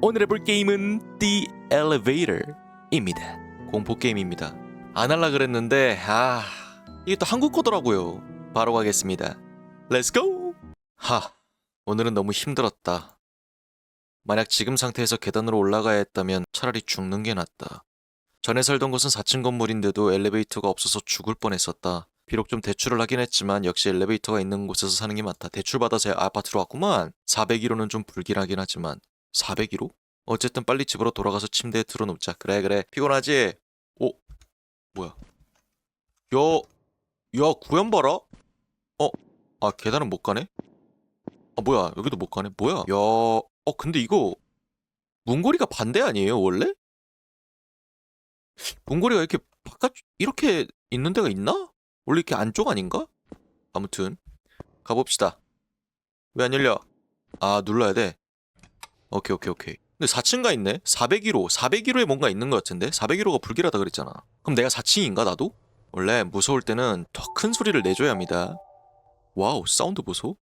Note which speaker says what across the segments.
Speaker 1: 오늘 해볼 게임은 The Elevator입니다. 공포 게임입니다. 안 할라 그랬는데 아 이게 또 한국 거더라고요. 바로 가겠습니다. Let's go. 하 오늘은 너무 힘들었다. 만약 지금 상태에서 계단으로 올라가야 했다면 차라리 죽는 게 낫다. 전에 살던 곳은 4층 건물인데도 엘리베이터가 없어서 죽을 뻔했었다. 비록 좀 대출을 하긴 했지만 역시 엘리베이터가 있는 곳에서 사는 게 맞다. 대출 받아서 아파트로 왔구만. 401호는 좀 불길하긴 하지만 401호? 어쨌든 빨리 집으로 돌아가서 침대에 들어눕자. 그래 그래. 피곤하지? 오 뭐야? 야, 야 구현 봐라. 어, 아 계단은 못 가네. 아 뭐야 여기도 못 가네. 뭐야? 야, 어 근데 이거 문고리가 반대 아니에요 원래? 문고리가 이렇게 바깥 이렇게 있는 데가 있나? 원래 이렇게 안쪽 아닌가? 아무튼 가봅시다. 왜 안 열려? 아 눌러야 돼. 오케이 오케이 오케이. 근데 4층가 있네. 401호. 401호에 뭔가 있는 것 같은데. 401호가 불길하다 그랬잖아. 그럼 내가 4층인가 나도? 원래 무서울 때는 더 큰 소리를 내줘야 합니다. 와우 사운드 보소.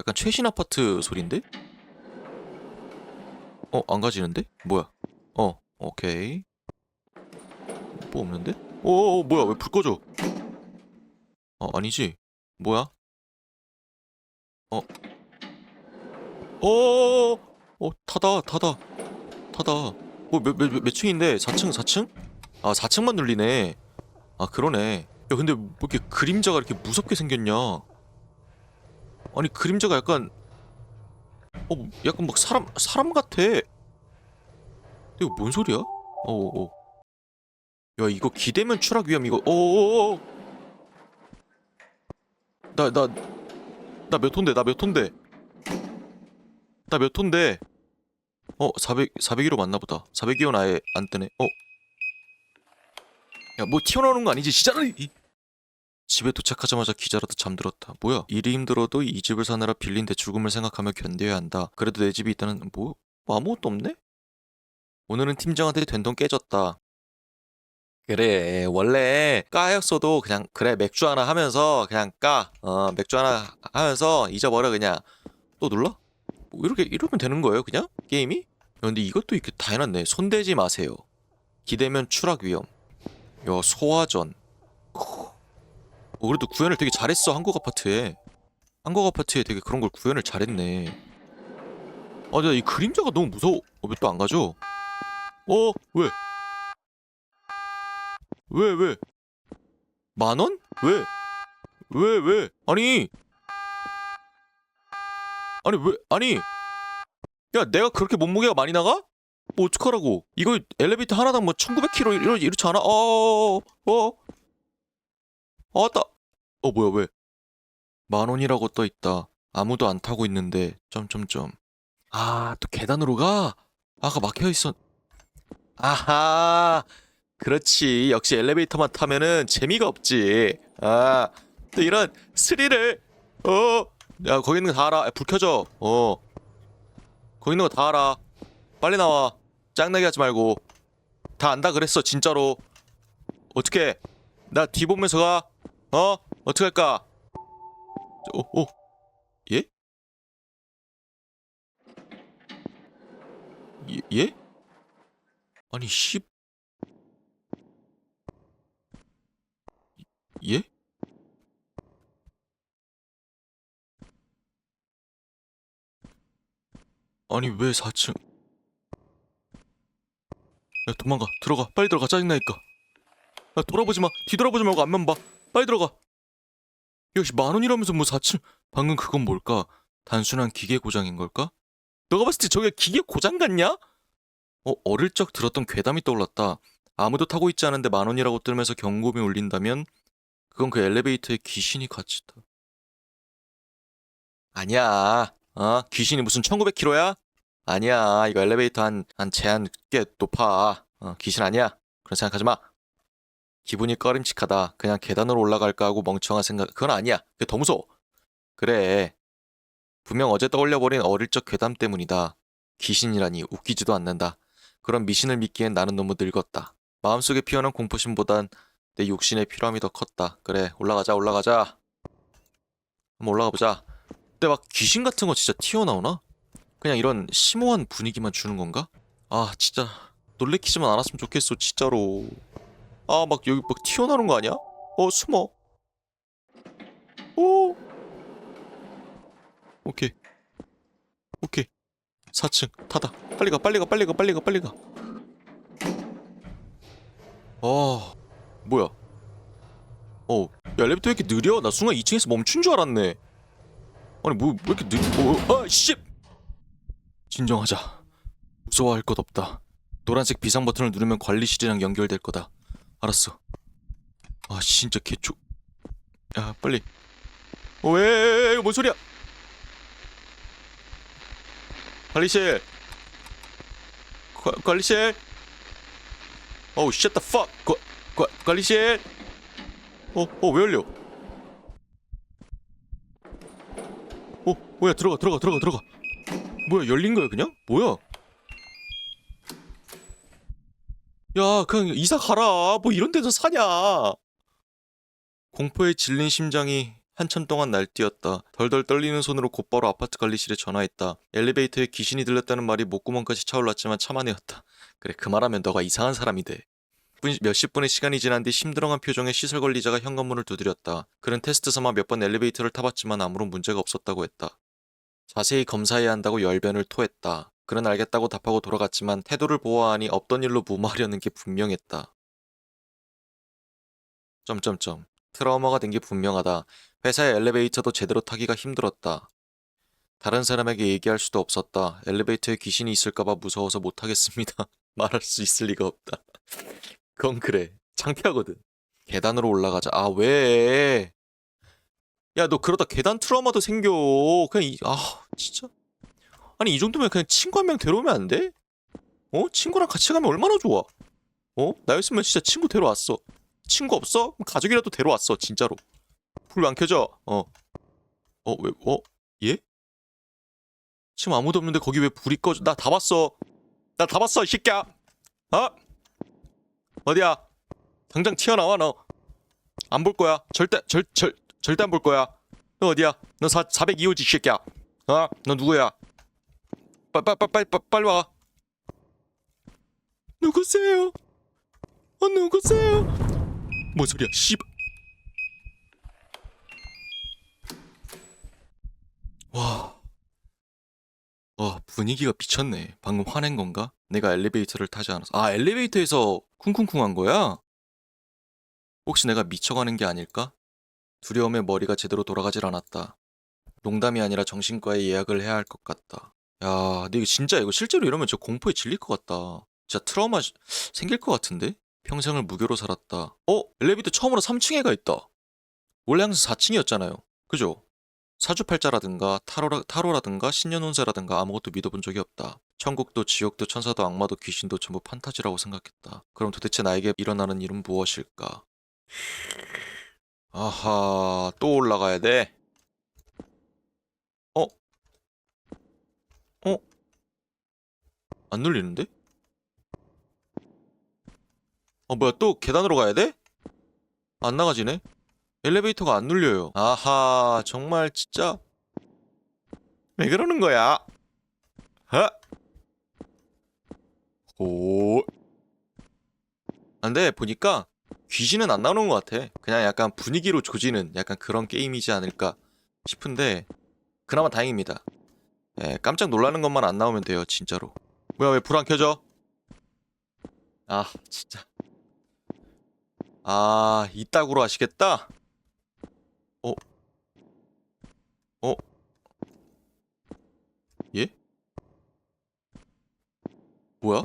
Speaker 1: 약간 최신 아파트 소린데? 어 안 가지는데? 뭐야? 어 오케이. 뭐 없는데? 오 뭐야 왜 불 꺼져? 어 아니지 뭐야? 어? 어? 어 타다 타다. 타다. 뭐몇 몇, 몇, 몇 층인데? 4층 4층? 아 4층만 눌리네. 아 그러네. 야 근데 뭐 이렇게 그림자가 이렇게 무섭게 생겼냐? 아니 그림자가 약간 어 약간 막 사람 사람 같아. 이거 뭔 소리야? 어어 야 이거 기대면 추락 위험 이거. 어어어 나나 나 몇 톤데? 나 몇 톤데? 나 몇 톤데 어 400, 401호 맞나 보다. 402호는 아예 안 뜨네. 어? 야 뭐 튀어나오는 거 아니지? 이- 집에 도착하자마자 기자라도 잠들었다. 뭐야? 일이 힘들어도 이 집을 사느라 빌린 대출금을 생각하며 견뎌야 한다. 그래도 내 집이 있다는 뭐, 뭐 아무것도 없네? 오늘은 팀장한테 된돈 깨졌다. 그래 원래 까였어도 그냥 그래 맥주 하나 하면서 그냥 까 어 맥주 하나 하면서 잊어버려 그냥. 또 눌러? 뭐 이렇게 이러면 되는 거예요 그냥? 게임이? 야, 근데 이것도 이렇게 다 해놨네 손대지 마세요 기대면 추락 위험 야 소화전 어, 그래도 구현을 되게 잘했어 한국 아파트에 한국 아파트에 되게 그런 걸 구현을 잘했네 아 근데 이 그림자가 너무 무서워 어, 왜또안 가죠? 어? 왜? 왜 왜? 만 원? 왜? 왜 왜? 아니 아니 왜 아니 야 내가 그렇게 몸무게가 많이 나가? 뭐 어떡하라고. 이거 엘리베이터 하나당 뭐 1900km 이러, 이렇지 않아? 어어어. 어, 어, 왔다. 어 뭐야 왜? 만 원이라고 떠 있다. 아무도 안 타고 있는데. 점점점. 아 또 계단으로 가? 아까 막혀 있었 아하. 그렇지. 역시 엘리베이터만 타면은 재미가 없지. 아또 이런 스릴을 어야 거기 있는 거 다 알아. 야, 불 켜져 어 거기 있는 거 다 알아 빨리 나와 짱나게 하지 말고 다 안다 그랬어 진짜로 어떻게 나 뒤 보면서 가 어? 어떻게 할까 어, 어. 예? 예? 예? 아니 씨 예? 아니 왜 4층? 야 도망가 들어가 빨리 들어가 짜증나니까 야 돌아보지 마 뒤돌아보지 말고 앞만 봐 빨리 들어가 역시 만 원이라면서 뭐 4층 방금 그건 뭘까 단순한 기계 고장인 걸까? 너가 봤을 때 저게 기계 고장 같냐? 어 어릴 적 들었던 괴담이 떠올랐다 아무도 타고 있지 않은데 만 원이라고 뜨면서 경고음이 울린다면 그건 그 엘리베이터에 귀신이 같이 있다. 아니야. 어? 귀신이 무슨 1900km야? 아니야. 이거 엘리베이터 한, 한 제한 꽤 높아. 어, 귀신 아니야. 그런 생각하지 마. 기분이 꺼림칙하다. 그냥 계단으로 올라갈까 하고 멍청한 생각. 그건 아니야. 그게 더 무서워. 그래. 분명 어제 떠올려버린 어릴 적 괴담 때문이다. 귀신이라니 웃기지도 않는다. 그런 미신을 믿기엔 나는 너무 늙었다. 마음속에 피어난 공포심보단 내 육신의 필요함이 더 컸다. 그래, 올라가자, 올라가자. 한번 올라가 보자. 근데 막 귀신 같은 거 진짜 튀어나오나? 그냥 이런 심오한 분위기만 주는 건가? 아 진짜 놀래키지만 않았으면 좋겠어 진짜로 아 막 여기 막 튀어나오는 거 아니야? 어 숨어 오 오케이 오케이 4층 타다 빨리 가 빨리 가 빨리 가 빨리 가 빨리 가 어, 뭐야? 어, 야, 엘리베이터 왜 이렇게 느려? 나 순간 2층에서 멈춘 줄 알았네. 아니, 뭐, 왜 이렇게 느려? 어, 아, 씨! 진정하자. 무서워할 것 없다. 노란색 비상 버튼을 누르면 관리실이랑 연결될 거다. 알았어. 아, 진짜 개초. 야, 빨리. 어, 왜, 이거 뭔 소리야? 관리실. 관, 관리실. 어우 shut the fuck 관, 관, 관리실 어, 어, 왜 열려? 어, 뭐야, 들어가, 들어가, 들어가, 들어가. 뭐야, 열린 거야, 그냥? 뭐야? 야, 그냥 이사 가라. 뭐 이런 데서 사냐? 공포에 질린 심장이 한참 동안 날뛰었다. 덜덜 떨리는 손으로 곧바로 아파트 관리실에 전화했다. 엘리베이터에 귀신이 들렸다는 말이 목구멍까지 차올랐지만 참아내었다. 그래, 그 말하면 너가 이상한 사람이 돼. 분- 몇십 분의 시간이 지난 뒤 심드렁한 표정의 시설 관리자가 현관문을 두드렸다. 그는 테스트 삼아 몇 번 엘리베이터를 타봤지만 아무런 문제가 없었다고 했다. 자세히 검사해야 한다고 열변을 토했다. 그는 알겠다고 답하고 돌아갔지만 태도를 보아하니 없던 일로 무마하려는 게 분명했다. 점점점. 트라우마가 된 게 분명하다. 회사의 엘리베이터도 제대로 타기가 힘들었다. 다른 사람에게 얘기할 수도 없었다. 엘리베이터에 귀신이 있을까봐 무서워서 못하겠습니다. 말할 수 있을 리가 없다. 그건 그래. 창피하거든. 계단으로 올라가자. 아, 왜? 야, 너 그러다 계단 트라우마도 생겨. 그냥 이, 아, 진짜. 아니, 이 정도면 그냥 친구 한 명 데려오면 안 돼? 어? 친구랑 같이 가면 얼마나 좋아. 어? 나였으면 진짜 친구 데려왔어. 친구 없어? 가족이라도 데려왔어, 진짜로. 불 안 켜져. 어. 어, 왜, 어? 예? 지금 아무도 없는데 거기 왜 불이 꺼져? 나 다 봤어. 나 다 봤어, 이 새끼야. 어? 어디야? 당장 튀어나와 너. 안 볼 거야. 절대 절절 절대 안 볼 거야. 너 어디야? 너 4, 402호지 이 새끼야. 어? 너 누구야? 빨빨빨빨 빨리 와. 누구세요? 어 누구세요? 뭔 소리야? 씨발. 와. 와 분위기가 미쳤네. 방금 화낸 건가? 내가 엘리베이터를 타지 않아서. 아 엘리베이터에서 쿵쿵쿵 한 거야? 혹시 내가 미쳐가는 게 아닐까? 두려움에 머리가 제대로 돌아가질 않았다. 농담이 아니라 정신과에 예약을 해야 할 것 같다. 야, 근데 이거 진짜 이거 실제로 이러면 저 공포에 질릴 것 같다. 진짜 트라우마 시- 생길 것 같은데? 평생을 무교로 살았다. 어? 엘리베이터 처음으로 3층에 가 있다. 원래 항상 4층이었잖아요. 그죠? 사주팔자라든가 타로라, 타로라든가 신년운세라든가 아무것도 믿어본 적이 없다. 천국도 지옥도 천사도 악마도 귀신도 전부 판타지라고 생각했다. 그럼 도대체 나에게 일어나는 일은 무엇일까? 아하, 또 올라가야 돼? 어? 어? 안 눌리는데? 어, 뭐야, 또 계단으로 가야 돼? 안 나가지네? 엘리베이터가 안 눌려요. 아하, 정말 진짜. 왜 그러는 거야? 하? 오. 안 돼, 보니까 귀신은 안 나오는 것 같아. 그냥 약간 분위기로 조지는 약간 그런 게임이지 않을까 싶은데, 그나마 다행입니다. 예, 깜짝 놀라는 것만 안 나오면 돼요, 진짜로. 뭐야, 왜 불 안 켜져? 아, 진짜. 아, 이따구로 하시겠다? 어? 어? 예? 뭐야?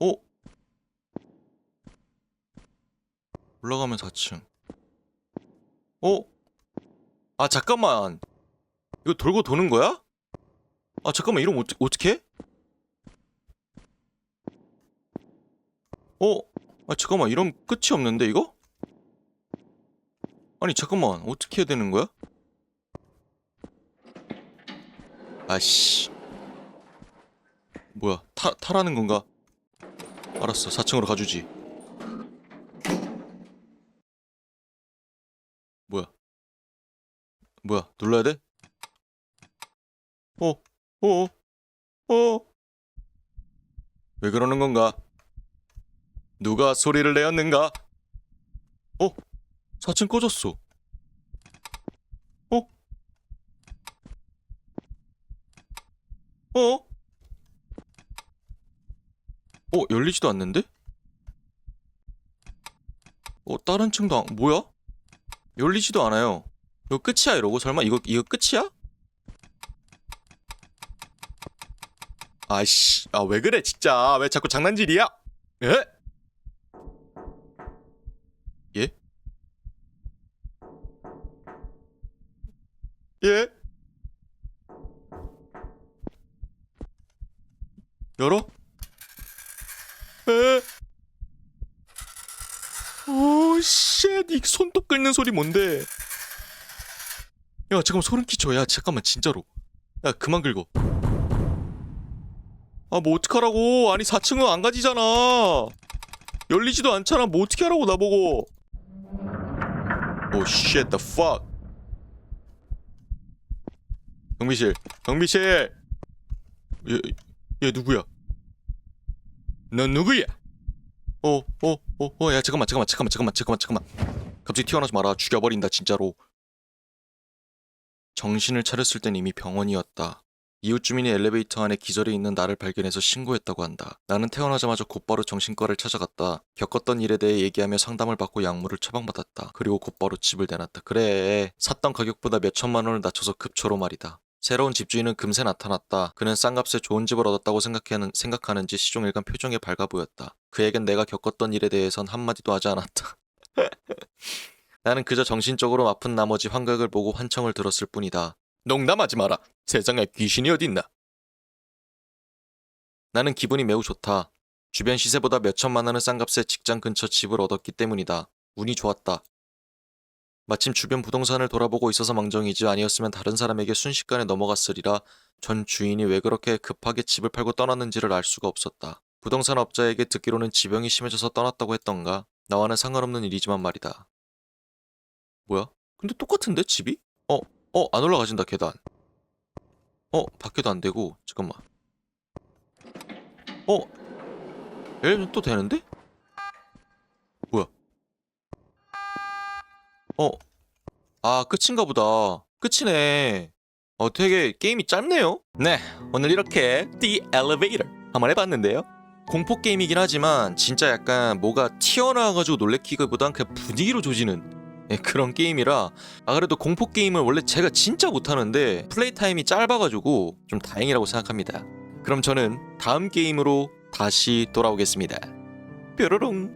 Speaker 1: 어? 올라가면 4층. 어? 아, 잠깐만. 이거 돌고 도는 거야? 아, 잠깐만. 이러면 어떡, 어떡해? 어? 아, 잠깐만. 이러면 끝이 없는데, 이거? 아니, 잠깐만. 어떻게 해야 되는 거야? 아씨. 뭐야? 타, 타라는 건가? 알았어. 4층으로 가주지. 뭐야? 눌러야 돼? 어, 어, 어. 왜 그러는 건가? 누가 소리를 내었는가? 어? 4층 꺼졌어. 어? 어? 어, 열리지도 않는데? 어, 다른 층도 안, 뭐야? 열리지도 않아요. 이거 끝이야 이러고 설마 이거 이거 끝이야? 아이씨, 아 왜 그래 진짜 왜 자꾸 장난질이야? 예? 예? 예? 열어? 에? 오, 쉣, 이 손톱 긁는 소리 뭔데? 야, 잠깐만 소름 끼쳐. 야, 잠깐만 진짜로. 야, 그만 긁어. 아, 뭐 어떡하라고? 아니 4층은 안 가지잖아. 열리지도 않잖아. 뭐 어떻게 하라고 나보고? 오, the fuck. 경비실, 경비실. 얘, 얘 누구야? 넌 누구야? 어, 어, 어, 어, 야, 잠깐만, 잠깐만, 잠깐만, 잠깐만, 잠깐만. 갑자기 튀어나오지 마라. 죽여버린다, 진짜로. 정신을 차렸을 땐 이미 병원이었다. 이웃 주민이 엘리베이터 안에 기절해 있는 나를 발견해서 신고했다고 한다. 나는 태어나자마자 곧바로 정신과를 찾아갔다. 겪었던 일에 대해 얘기하며 상담을 받고 약물을 처방받았다. 그리고 곧바로 집을 내놨다. 그래, 샀던 가격보다 몇 천만 원을 낮춰서 급초로 말이다. 새로운 집주인은 금세 나타났다. 그는 싼값에 좋은 집을 얻었다고 생각하는, 생각하는지 시종일관 표정이 밝아 보였다. 그에겐 내가 겪었던 일에 대해선 한마디도 하지 않았다. 나는 그저 정신적으로 아픈 나머지 환각을 보고 환청을 들었을 뿐이다. 농담하지 마라. 세상에 귀신이 어딨나? 나는 기분이 매우 좋다. 주변 시세보다 몇 천만 원의 싼 값에 직장 근처 집을 얻었기 때문이다. 운이 좋았다. 마침 주변 부동산을 돌아보고 있어서 망정이지 아니었으면 다른 사람에게 순식간에 넘어갔으리라 전 주인이 왜 그렇게 급하게 집을 팔고 떠났는지를 알 수가 없었다. 부동산 업자에게 듣기로는 지병이 심해져서 떠났다고 했던가 나와는 상관없는 일이지만 말이다. 뭐야? 근데 똑같은데 집이? 어, 어, 안 올라가진다 계단. 어, 밖에도 안 되고 잠깐만. 어, 엘리베이터 또 되는데? 뭐야? 어, 아 끝인가 보다. 끝이네. 어, 되게 게임이 짧네요. 네, 오늘 이렇게 The Elevator 한번 해봤는데요. 공포 게임이긴 하지만 진짜 약간 뭐가 튀어나와가지고 놀래키기보단 그냥 분위기로 조지는 예, 그런 게임이라 아 그래도 공포 게임을 원래 제가 진짜 못하는데 플레이 타임이 짧아가지고 좀 다행이라고 생각합니다. 그럼 저는 다음 게임으로 다시 돌아오겠습니다. 뾰로롱